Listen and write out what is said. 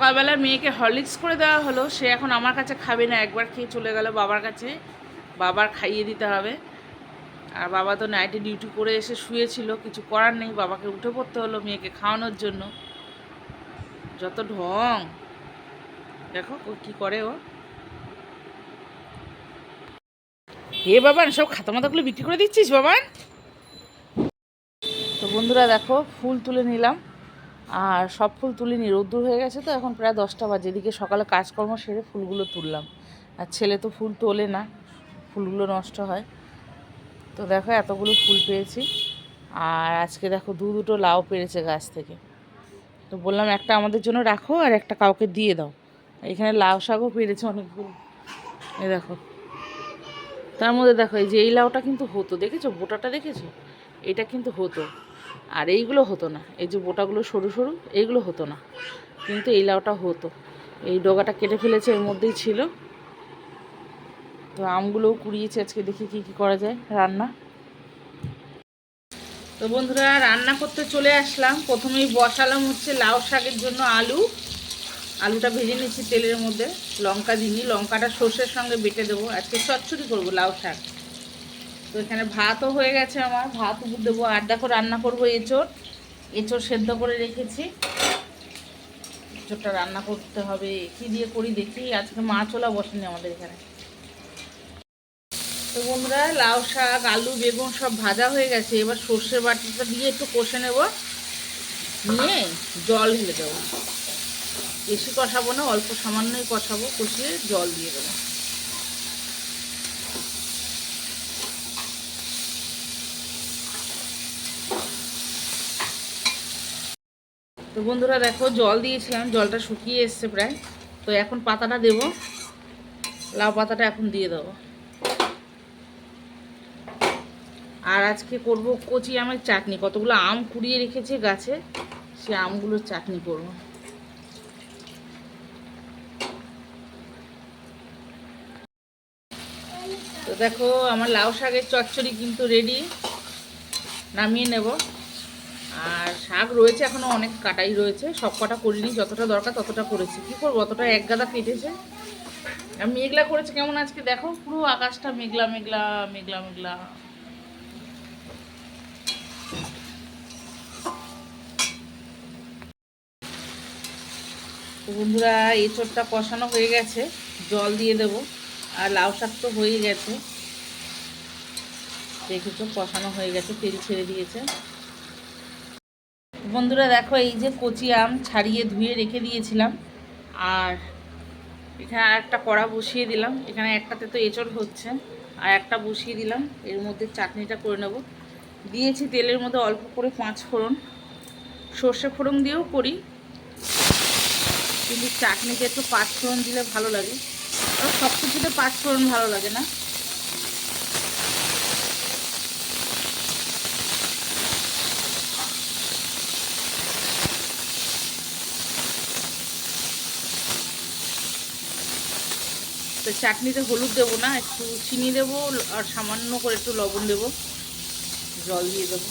সকালবেলা মেয়েকে হরলিক্স করে দেওয়া হলো। সে এখন আমার কাছে খাবে না, একবার খেয়ে চলে গেল বাবার কাছে। বাবার খাইয়ে দিতে হবে। আর বাবা তো নাইটে ডিউটি করে এসে শুয়েছিল, কিছু করার নেই। বাবাকে উঠে পড়তে হলো মেয়েকে খাওয়ানোর জন্য। যত ঢং। দেখো ও কী করে ও। হে বাবান, সব খাতা মাতাগুলো বিক্রি করে দিচ্ছিস বাবান? তো বন্ধুরা দেখো, ফুল তুলে নিলাম। আর সব ফুল তুলিনি রোদ্দুর হয়ে গেছে তো, এখন প্রায় দশটা বাজে। এদিকে সকালে কাজকর্ম সেরে ফুলগুলো তুললাম। আর ছেলে তো ফুল তোলে না, ফুলগুলো নষ্ট হয়। তো দেখো এতগুলো ফুল পেয়েছি। আর আজকে দেখো দু দুটো লাউ পেরেছে গাছ থেকে। তো বললাম একটা আমাদের জন্য রাখো আর একটা কাউকে দিয়ে দাও। এখানে লাউ শাকও পেরেছে অনেকগুলো। এ দেখো। তার মধ্যে দেখো এই যে এই লাউটা কিন্তু হতো, দেখেছ? বোটাটা দেখেছ? এটা কিন্তু হতো। আর এইগুলো হতো না। এই যে বোটাগুলো সরু সরু, এইগুলো হতো না। কিন্তু এই লাউটা হতো। এই ডগাটা কেটে ফেলেছে, এর মধ্যেই ছিল। তো আমগুলোও কুড়িয়েছে আজকে, দেখি কি কি করা যায়। রান্না। তো বন্ধুরা, রান্না করতে চলে আসলাম। প্রথমেই বসালাম হচ্ছে লাউ শাকের জন্য আলু। আলুটা ভেজে নিচ্ছি তেলের মধ্যে। লঙ্কা দিইনি। লঙ্কাটা সর্ষের সঙ্গে বেটে দেবো। আজকে চচ্চড়ি করব লাউ শাক। তো এখানে ভাতও হয়ে গেছে আমার। ভাত উপর দেবো। আর দেখো রান্না করব এঁচড়। এঁচড় সেদ্ধ করে রেখেছি। এঁচড়টা রান্না করতে হবে। কি দিয়ে করি দেখি। আজকে মাছ ওলা বসেনি আমাদের এখানে। তো বন্ধুরা, লাউ শাক, আলু, বেগুন সব ভাজা হয়ে গেছে। এবার সর্ষের বাটিটা দিয়ে একটু কষে নেব। নিয়ে জল ঢেলে দেবো। বেশি কষাবো না, অল্প সামান্যই কষাবো। কষিয়ে জল দিয়ে দেবো। তো বন্ধুরা দেখো জল দিয়েছিলাম, জলটা শুকিয়ে এসছে প্রায়। তো এখন পাতাটা দেব। লাউ পাতাটা এখন দিয়ে দেবো। আর আজকে করব কচি আমের চাটনি। কতগুলো আম কুড়িয়ে রেখেছে গাছে, সে আমগুলোর চাটনি করব। তো দেখো, আমার লাউ শাকের চচ্চড়ি কিন্তু রেডি নামিয়ে নেব। আর শাক রয়েছে এখনও অনেক কাটাই রয়েছে। সব কটা করিনি, যতটা দরকার ততটা করেছি। কী করব, অতটা এক গাদা কেটেছে আর মেঘলা করেছে, কেমন আজকে দেখো? পুরো আকাশটা মেঘলা মেঘলা মেঘলা মেঘলা। বন্ধুরা এঁচড়টা কষানো হয়ে গেছে, জল দিয়ে দেব। আর লাউ শাক তো হয়ে গেছে। দেখেছ, কষানো হয়ে গেছে, তেল ছেড়ে দিয়েছে। বন্ধুরা দেখো, এই যে কচি আম ছাড়িয়ে ধুয়ে রেখে দিয়েছিলাম। আর এখানে আর একটা কড়া বসিয়ে দিলাম। এখানে একটাতে তো এঁচড় হচ্ছে, আর একটা বসিয়ে দিলাম। এর মধ্যে চাটনিটা করে নেব। দিয়েছি তেলের মধ্যে অল্প করে পাঁচ ফোড়ন। সর্ষে ফোড়ন দিয়েও করি, কিন্তু চাটনিতে একটু পাঁচ ফোড়ন দিলে ভালো লাগে। আর সব কিছুতে পাঁচ ফোড়ন ভালো লাগে না। তো চাটনিতে হলুদ দেবো না, একটু চিনি দেবো, আর সামান্য করে একটু লবণ দেবো। জল দিয়ে দেবো।